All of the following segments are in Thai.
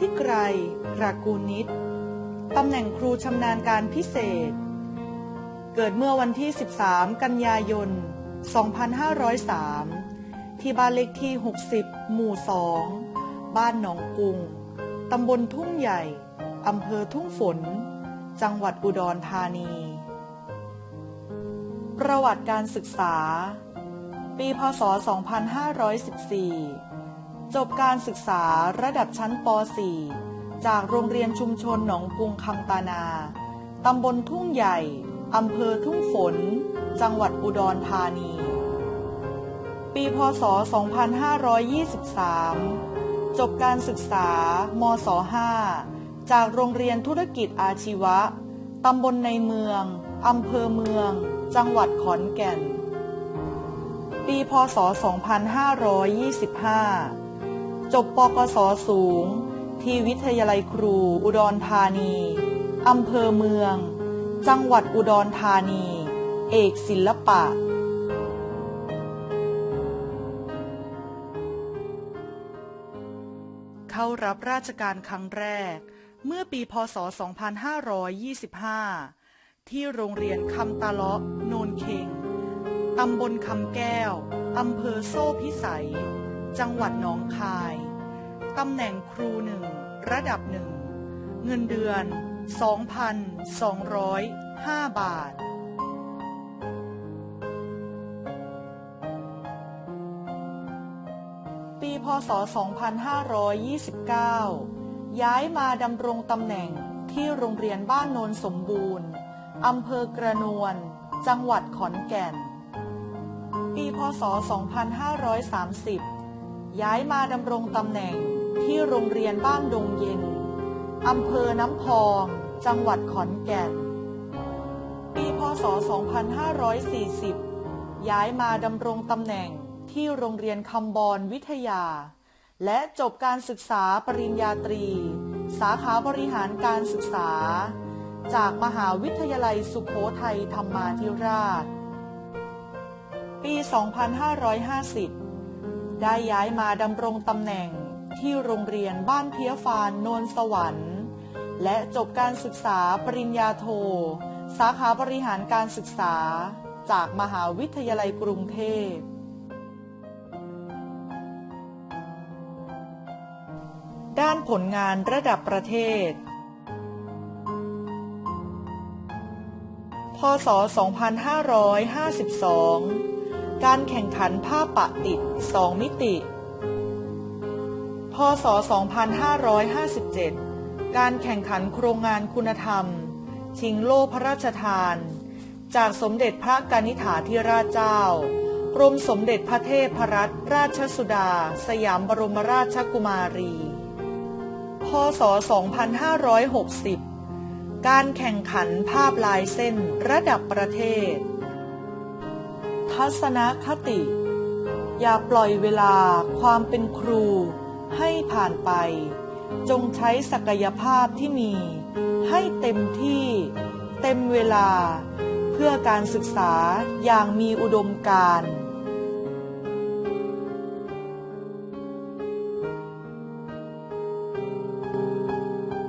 คุณครูวุฒิไกรกรากูนิตตำแหน่งครูชำนาญการพิเศษ เกิดเมื่อวันที่ 13 กันยายน 2503 ที่บ้านเลขที่ 60 หมู่ 2 บ้านหนองกุง ตำบลทุ่งใหญ่ อำเภอทุ่งฝน จังหวัดอุดรธานี ประวัติการศึกษา ปี พศ 2514 จบการศึกษาระดับชั้นป .4 จากโรงเรียนชุมชนหนองกุงคำตานา ตำบลทุ่งใหญ่อำเภอทุ่งฝน จังหวัดอุดรธานี ปีพศ 2523 จบการศึกษามศ 5 จากโรงเรียนธุรกิจอาชีวะ ตำบลในเมืองอำเภอเมือง จังหวัดขอนแก่น ปีพศ 2525 จบปกศสูง ที่วิทยาลัยครูอุดรธานี อำเภอเมือง จังหวัดอุดรธานี เอกศิลปะ เข้ารับราชการครั้งแรก เมื่อปีพศ 2525 ที่โรงเรียนคำตาเลาะโนนเคงตำบลคำแก้ว อำเภอโซ่พิสัย จังหวัดหนองคาย ตำแหน่งครูหนึ่งระดับหนึ่ง เงินเดือน 2,205 บาท ปีพศ 2529 ย้ายมาดำรงตำแหน่งที่โรงเรียนบ้านโนนสมบูรณ์ อำเภอกระนวล จังหวัดขอนแก่น ปีพศ 2530 ย้ายมาดำรงตำแหน่งที่โรงเรียนบ้านดงเย็นอำเภอน้ำพอง จังหวัดขอนแก่น ปีพศ 2540 ย้ายมาดำรงตำแหน่งที่โรงเรียนคำบอลวิทยา และจบการศึกษาปริญญาตรี สาขาบริหารการศึกษา จากมหาวิทยาลัยสุโขทัยธรรมาธิราช ปี 2550 ได้ย้ายมาดำรงตำแหน่งที่โรงเรียนบ้านเพียฟานนนสวรรค์ และจบการศึกษาปริญญาโท สาขาบริหารการศึกษา จากมหาวิทยาลัยกรุงเทพ ด้านผลงานระดับประเทศ พศ 2552 การแข่งขันภาปะติด 2 มิติ พศ 2557 การแข่งขันโครงงานคุณธรรม ชิงโล่พระราชทาน จากสมเด็จพระกนิษฐาธิราชเจ้า กรมสมเด็จพระเทพรัตนราชสุดา สยามบรมราชกุมารี พศ 2560 การแข่งขันภาพลายเส้นระดับประเทศ ทัศนคติ อย่าปล่อยเวลาความเป็นครูให้ผ่านไป จงใช้ศักยภาพที่มี ให้เต็มที่ เต็มเวลา เพื่อการศึกษาอย่างมีอุดมการณ์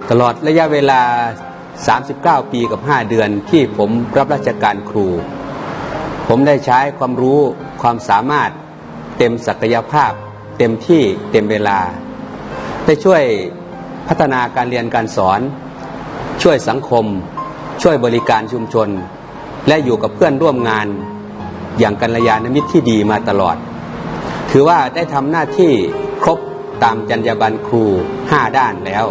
ตลอดระยะเวลา 39 ปีกับ 5 เดือนที่ผมรับราชการครู ผมได้ใช้ความรู้ความสามารถเต็มศักยภาพ เต็มที่เต็มเวลา ได้ช่วยพัฒนาการเรียนการสอน ช่วยสังคม ช่วยบริการชุมชน และอยู่กับเพื่อนร่วมงาน อย่างกัลยาณมิตรที่ดีมาตลอด ถือว่าได้ทำหน้าที่ครบตามจรรยาบรรณครู5ด้านแล้ว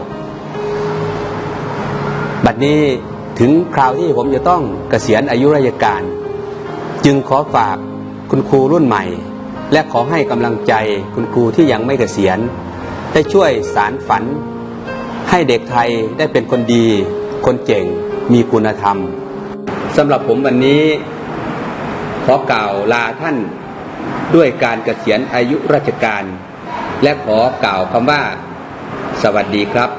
บัดนี้ถึงคราวที่ผมจะต้องเกษียณอายุราชการ จึงขอฝากคุณครูรุ่นใหม่ และขอให้กำลังใจคุณครูที่ยังไม่เกษียณ ได้ช่วยสารฝัน ให้เด็กไทยได้เป็นคนดี คนเก่งมีคุณธรรมสำหรับผมวันนี้ ขอกล่าวลาท่านด้วยการเกษียณอายุราชการ และขอกล่าวคำว่า สวัสดีครับ